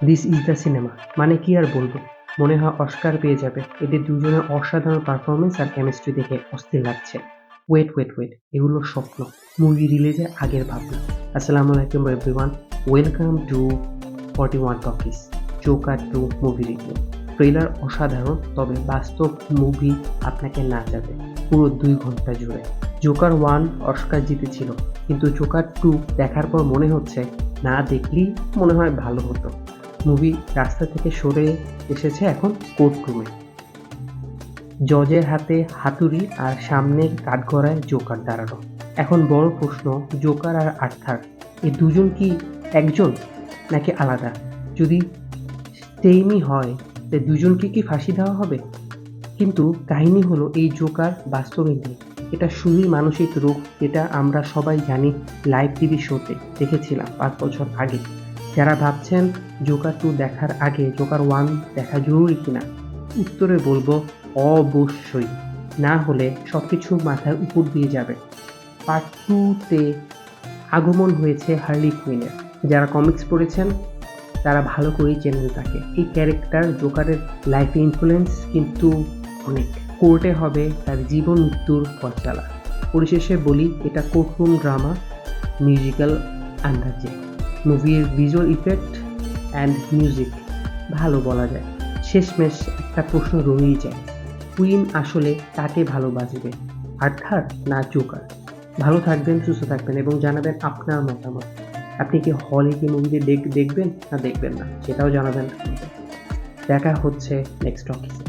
This is the cinema মানে কি আর বলব? মনে হয় অস্কার পেয়ে যাবে। এদের দুজনের অসাধারণ পারফরমেন্স আর কেমিস্ট্রি দেখে অস্থির লাগছে। ওয়েট ওয়েট ওয়েট এগুলো স্বপ্ন। মুভি রিলিজের আগের ভাবনা। আসসালামু আলাইকুম everyone welcome to forty one talkies Joker two movie review trailer অসাধারণ, তবে বাস্তব মুভি আপনাকে না যাবে। পুরো দুই ঘণ্টা জুড়ে। জোকার ওয়ান অস্কার জিতেছিল। কিন্তু জোকার টু দেখার পর মনে হচ্ছে, না দেখলেই মনে হয় ভালো হতো। মুভি রাস্তা থেকে সরে এসেছে এখন কোর্ট রুমে জজের হাতে হাতুড়ি আর সামনের কাঠগড়ায় জোকার দাঁড়ানো। এখন বড় প্রশ্ন, জোকার আর আর্থার এই দুজন কি একজন নাকি আলাদা? যদি সেমই হয়, তে দুজনকে কি ফাঁসি দেওয়া হবে? কিন্তু কাহিনী হলো এই জোকার বাস্তবে নেই। এটা শুধুই মানসিক রোগ যেটা আমরা সবাই জানি লাইভ টিভি শোতে দেখেছিলাম পাঁচ বছর আগে। যারা ভাবছেন জোকার টু দেখার আগে জোকার ওয়ান দেখা জরুরি কিনা? উত্তরে বলব, অবশ্যই। না হলে সব কিছু মাথার উপর দিয়ে যাবে। পার্ট টুতে আগমন হয়েছে হার্লি কুইনের যারা কমিক্স পড়েছেন, তারা ভালো করেই চেনেন তাকে। এই ক্যারেক্টার জোকারের লাইফে ইনফ্লুয়েন্স কিন্তু অনেক। কোর্টে হবে তার জীবন মৃত্যুর ফয়সালা পরিশেষে বলি, এটা কোর্টরুম ড্রামা মিউজিক্যাল আন্দাজে মুভির ভিজুয়াল ইফেক্ট অ্যান্ড মিউজিক ভালো বলা যায়। শেষমেশ একটা প্রশ্ন রয়েই যায় কুইন আসলে কাকে ভালোবাসবে? আর্থার না জোকার ভালো থাকবেন, সুস্থ থাকবেন এবং জানাবেন আপনার মতামত। আপনি কি হলে কি দেখ, দেখবেন না দেখবেন না? সেটাও জানাবেন। দেখা হচ্ছে নেক্সট অফিসে